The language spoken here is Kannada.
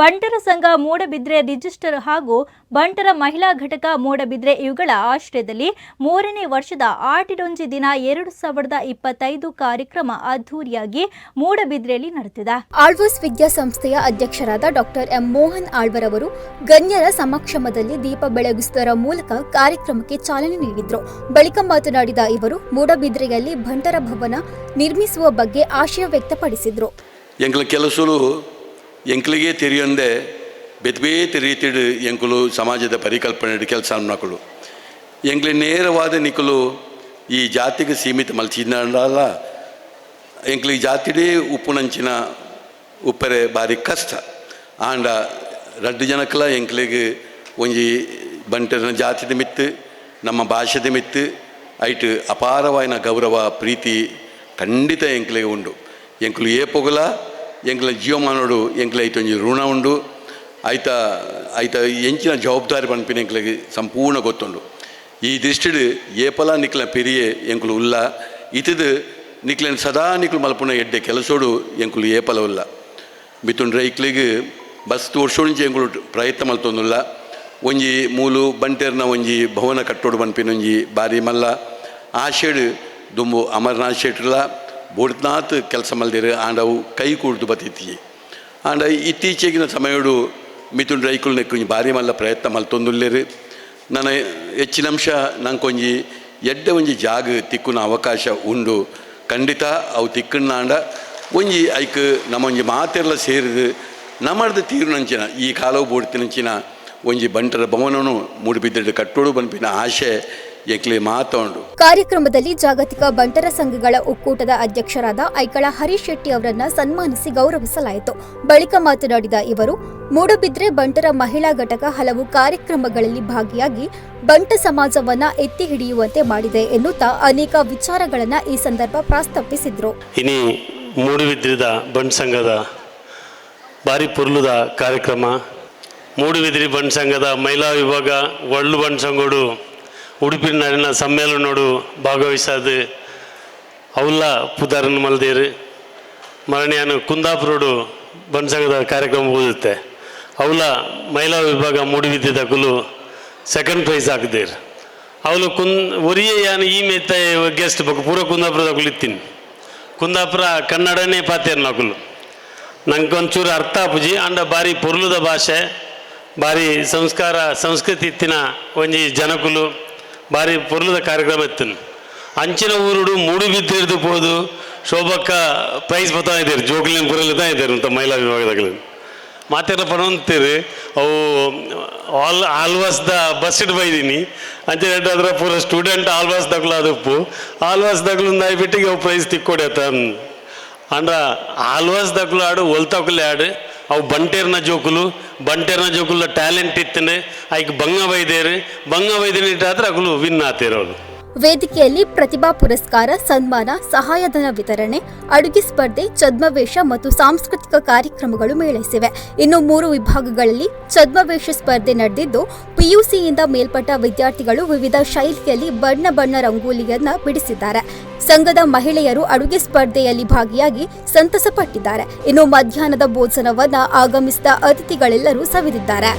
ಬಂಟರ ಸಂಘ ಮೂಡಬಿದ್ರೆ ರಿಜಿಸ್ಟರ್ ಹಾಗೂ ಬಂಟರ ಮಹಿಳಾ ಘಟಕ ಮೂಡಬಿದ್ರೆ ಇವುಗಳ ಆಶ್ರಯದಲ್ಲಿ ಮೂರನೇ ವರ್ಷದ ಆಟಿಡೊಂಜಿ ದಿನ ಎರಡು ಸಾವಿರದ ಇಪ್ಪತ್ತೈದು ಕಾರ್ಯಕ್ರಮ ಅದ್ದೂರಿಯಾಗಿ ಮೂಡಬಿದ್ರೆಯಲ್ಲಿ ನಡೆದಿದೆ. ಆಳ್ವಸ್ ವಿದ್ಯಾಸಂಸ್ಥೆಯ ಅಧ್ಯಕ್ಷರಾದ ಡಾಕ್ಟರ್ ಎಂ ಮೋಹನ್ ಆಳ್ವರ್ ಅವರು ಗಣ್ಯರ ಸಮಕ್ಷಮದಲ್ಲಿ ದೀಪ ಬೆಳಗಿಸುವುದರ ಮೂಲಕ ಕಾರ್ಯಕ್ರಮಕ್ಕೆ ಚಾಲನೆ ನೀಡಿದರು. ಬಳಿಕ ಮಾತನಾಡಿದ ಇವರು ಮೂಡಬಿದ್ರೆಯಲ್ಲಿ ಬಂಟರ ಭವನ ನಿರ್ಮಿಸುವ ಬಗ್ಗೆ ಆಶಯ ವ್ಯಕ್ತಪಡಿಸಿದ್ರು. ಎಂಕ್ಲಿಗೆ ತೆರೆಯೊಂದೆ ಬೇತೆ ಬೇತೆ ರೀತಿಡ್ ಎಂಕುಲು ಸಮಾಜದ ಪರಿಕಲ್ಪನೆ ಕೆಲಸ ಮಕ್ಕಳು ಎಂಕ್ಲೆ ನೇರವಾದ ನಿಕುಲು ಈ ಜಾತಿಗೆ ಸೀಮಿತ ಮಲ್ಚಿದ್ದಲ್ಲ ಎಂಕ್ಲಿ ಜಾತಿಡೇ ಉಪ್ಪುನಂಚಿನ ಉಪ್ಪರೆ ಬಾರಿ ಕಷ್ಟ. ಆಂಡ ರಡ್ಡು ಜನಕ್ಕೆಲ್ಲ ಎಂಕ್ಲಿಗೆ ಒಂಜಿ ಬಂಟನ ಜಾತಿದ ಮಿತ್ತು, ನಮ್ಮ ಭಾಷೆದ ಮಿತ್ತು, ಐಟ್ ಅಪಾರವಾಯಿನ ಗೌರವ, ಪ್ರೀತಿ ಖಂಡಿತ ಎಂಕ್ಲಿಗೆ ಉಂಡು. ಎಂಕ್ಲು ಏ ಪೊಗಲ ಎಂಕ್ಲ ಜೀವಮಾನೋಡು ಎಂಕ್ಲ ಐತೊಂಜಿ ಋಣ ಉಂಡು. ಐತ ಐತ ಎಂಚಿನ ಜವಾಬ್ದಾರಿ ಪನ್ಪಿನ ಎಂಕ್ಲಿಗೆ ಸಂಪೂರ್ಣ ಗೊತ್ತುಂಡು. ಈ ದೃಷ್ಟಿಡ್ ಏಪಲ ನಿಕ್ಲ ಪೆರಿಯೆ ಎಂಕುಲು ಉಲ್ಲ. ಇತಿದು ನಿಕ್ಲೆನ್ ಸದಾ ನಿಕ್ಲು ಮಲ್ಪುನ ಎಡ್ಡೆ ಕೆಲಸೋಡು ಎಂಕುಲು ಏಪಲ ಉಲ್ಲ. ಮಿತುಂಡ್ರೆ ಇಕ್ಲಿಗೆ ಬಸ್ ತೋರ್ಸೋಣಿಂಚೆ ಎಂಕುಲು ಪ್ರಯತ್ನ ಮಲ್ತೊಂದುಲ್ಲ. ಒಂಜಿ ಮೂಲು ಬಂಟೆರ್ನ ಒಂಜಿ ಭವನ ಕಟ್ಟೋಡು ಪನ್ಪಿನ ಒಂಜಿ ಬಾರಿ ಮಲ್ಲ. ಆಶೆಡ್ ದುಂಬು ಅಮರ್ನಾಥ್ ಶೆಟ್ರಲ. ಬೋಡ್ನಾಥ್ ಕೆಲಸ ಮಲ್ದಿರು ಆಂಡ ಅವು ಕೈ ಕೂಡ್ದು ಬತ್ತಿತ್ತಿ ಆಂಡ ಇತ್ತೀಚೆಗಿನ ಸಮಯಡು ಮಿಥುನ್ ರೈಕುಲ್ನ ನೆಕ್ಕೊಂಜಿ ಬಾರಿ ಮಲ್ಲ ಪ್ರಯತ್ನ ಮಲ್ತೊಂದುಲ್ಲೇರು ನನ್ನ ಹೆಚ್ಚಿನ ಅಂಶ ನಂಕೊಂಜಿ ಎಡ್ಡೆ ಒಂಜಿ ಜಾಗ ತಿಕ್ಕುನ ಅವಕಾಶ ಉಂಡು. ಖಂಡಿತ ಅವು ತಿಕ್ಕಣ್ಣಾಂಡ ಒಂಜಿ ಐಕ್ ನಮ್ಮೊಂಜಿ ಮಾತೆರ್ಲ ಸೇರಿದು ನಮ್ಮಡ್ದು ತೀರ್ನಂಚಿನ, ಈ ಕಾಲವು ಬೋಡ್ತಿನಂಚಿನ ಒಂಜಿ ಬಂಟರ ಭವನನು ಮೂಡಿಬಿದ್ದ ಕಟ್ಟೋಡು ಬನ್ಪಿನ ಆಶೆ ಕಾರ್ಯಕ್ರಮದಲ್ಲಿ ಜಾಗತಿಕ ಬಂಟರ ಸಂಘಗಳ ಒಕ್ಕೂಟದ ಅಧ್ಯಕ್ಷರಾದ ಐಕಳ ಹರೀಶ್ ಶೆಟ್ಟಿ ಅವರನ್ನ ಸನ್ಮಾನಿಸಿ ಗೌರವಿಸಲಾಯಿತು. ಬಳಿಕ ಮಾತನಾಡಿದ ಇವರು ಮೂಡಬಿದ್ರೆ ಬಂಟರ ಮಹಿಳಾ ಘಟಕ ಹಲವು ಕಾರ್ಯಕ್ರಮಗಳಲ್ಲಿ ಭಾಗಿಯಾಗಿ ಬಂಟ ಸಮಾಜವನ್ನ ಎತ್ತಿ ಹಿಡಿಯುವಂತೆ ಮಾಡಿದೆ ಎನ್ನುತ್ತಾ ಅನೇಕ ವಿಚಾರಗಳನ್ನ ಈ ಸಂದರ್ಭ ಪ್ರಸ್ತಾಪಿಸಿದ್ರು. ಇನಿ ಮೂಡುಬಿದ್ರಿದ ಬಂಡ್ ಸಂಘದ ಬಾರಿ ಪುರ್ಲುದ ಕಾರ್ಯಕ್ರಮ ಮೂಡುಬಿದ್ರಿ ಬಂಟ್ ಸಂಘದ ಮಹಿಳಾ ವಿಭಾಗ ಒಳ್ಳು ಬಂಟ್ ಸಂಘಡು ನಾಡಿನ ಸಮ್ಮೇಳನೋಡು ಭಾಗವಹಿಸಾದ. ಅವಲ್ಲ ಪುದಾರನ ಮಲ್ದೇರು. ಮರಣಿಯಾನು ಕುಂದಾಪುರೋಡು ಬನ್ಸಂಗದ ಕಾರ್ಯಕ್ರಮ ಓದುತ್ತೆ ಅವಲ ಮಹಿಳಾ ವಿಭಾಗ ಮೂಡಿಬಿದ್ದಿದ್ದಕ್ಕೂ ಸೆಕೆಂಡ್ ಪ್ರೈಸ್ ಹಾಕಿದೇರು. ಅವಳು ಕುಂದ್ ಒರಿಯೇ ಯಾನು ಈ ಮೆತ್ತ ಗೆಸ್ಟ್ ಬೇಕು ಪೂರ ಕುಂದಾಪುರದ ಕುಲಿತ್ತೀನಿ ಕುಂದಾಪುರ ಕನ್ನಡನೇ ಪಾತೇರು ನಕಲು ನಂಗೆ ಒಂಚೂರು ಅರ್ಥ ಪೂಜಿ ಅಂಡ ಬಾರಿ ಪೊರ್ಲುದ ಭಾಷೆ ಬಾರಿ ಸಂಸ್ಕಾರ, ಸಂಸ್ಕೃತಿ ಇತ್ತಿನ ಒಂಜಿ ಜನಕುಲು. ಬಾರಿ ಪೊರ್ಲದ ಕಾರ್ಯಕ್ರಮ ಇತ್ತು. ಅಂಚಿನ ಊರುಡು ಮೂಡು ಹಿಡಿದು ಪೋದು, ಶೋಭಕ್ಕ ಪ್ರೈಸ್ ಬತ್ತಾ ಇದ್ದೀರಿ ಜೋಗ್ಲಿನ ಪುರಲ್ಲಿ ಇದ್ದಾರೆ ಅಂತ ಮಹಿಳಾ ವಿಭಾಗದಾಗಲಿ. ಮಾತೆಲ್ಲ ಅಂತೀರಿ, ಅವು ಆಲ್ ಆಲ್ವಾಸ್ದ ಬಸ್ ಇಟ್ಟು ಬೈದೀನಿ. ಅಂಚೆ ಅದರ ಪೂರ ಸ್ಟೂಡೆಂಟ್ ಆಲ್ವಾಸ್ ದಗ್ಲು ಅದಪ್ಪು ಆಲ್ವಾಸ್ ದಗ್ಲು ಬಿಟ್ಟಿಗೆ ಅವು ಪ್ರೈಸ್ ತಿಕ್ಕೊಡಿ ಅಂಡ ಆಲ್ವಾಸ್ ದಗ್ಲು ಆಡು ಒಲ್ತಕುಲೆ ಆಡು. ಅವು ಬಂಟೇರ್ನ ಜೋಕುಲು, ಬಂಟೇರ್ನ ಜೋಕುಲ ಟ್ಯಾಲೆಂಟ್ ಇತ್ತನೆ ಐಕ್ ಬಂಗ ವೈದ್ಯರು ಬಂಗ ಬೈದಿನ ಇಟ್ಟಾದ್ರೆ ಅಕುಲು ವಿನ್ ಆತಿರೋದು ವೇದಿಕೆಯಲ್ಲಿ ಪ್ರತಿಭಾ ಪುರಸ್ಕಾರ, ಸನ್ಮಾನ, ಸಹಾಯಧನ ವಿತರಣೆ, ಅಡುಗೆ ಸ್ಪರ್ಧೆ, ಛದ್ಮವೇಷ ಮತ್ತು ಸಾಂಸ್ಕೃತಿಕ ಕಾರ್ಯಕ್ರಮಗಳು ಮೇಳೈಸಿವೆ. ಇನ್ನು ಮೂರು ವಿಭಾಗಗಳಲ್ಲಿ ಛದ್ಮವೇಷ ಸ್ಪರ್ಧೆ ನಡೆದಿದ್ದು, ಪಿಯುಸಿಯಿಂದ ಮೇಲ್ಪಟ್ಟ ವಿದ್ಯಾರ್ಥಿಗಳು ವಿವಿಧ ಶೈಲಿಯಲ್ಲಿ ಬಣ್ಣ ಬಣ್ಣ ರಂಗೋಲಿಯನ್ನ ಬಿಡಿಸಿದ್ದಾರೆ. ಸಂಘದ ಮಹಿಳೆಯರು ಅಡುಗೆ ಸ್ಪರ್ಧೆಯಲ್ಲಿ ಭಾಗಿಯಾಗಿ ಸಂತಸ ಪಟ್ಟಿದ್ದಾರೆ ಇನ್ನು ಮಧ್ಯಾಹ್ನದ ಭೋಜನವನ್ನ ಆಗಮಿಸಿದ ಅತಿಥಿಗಳೆಲ್ಲರೂ ಸವಿದಿದ್ದಾರೆ.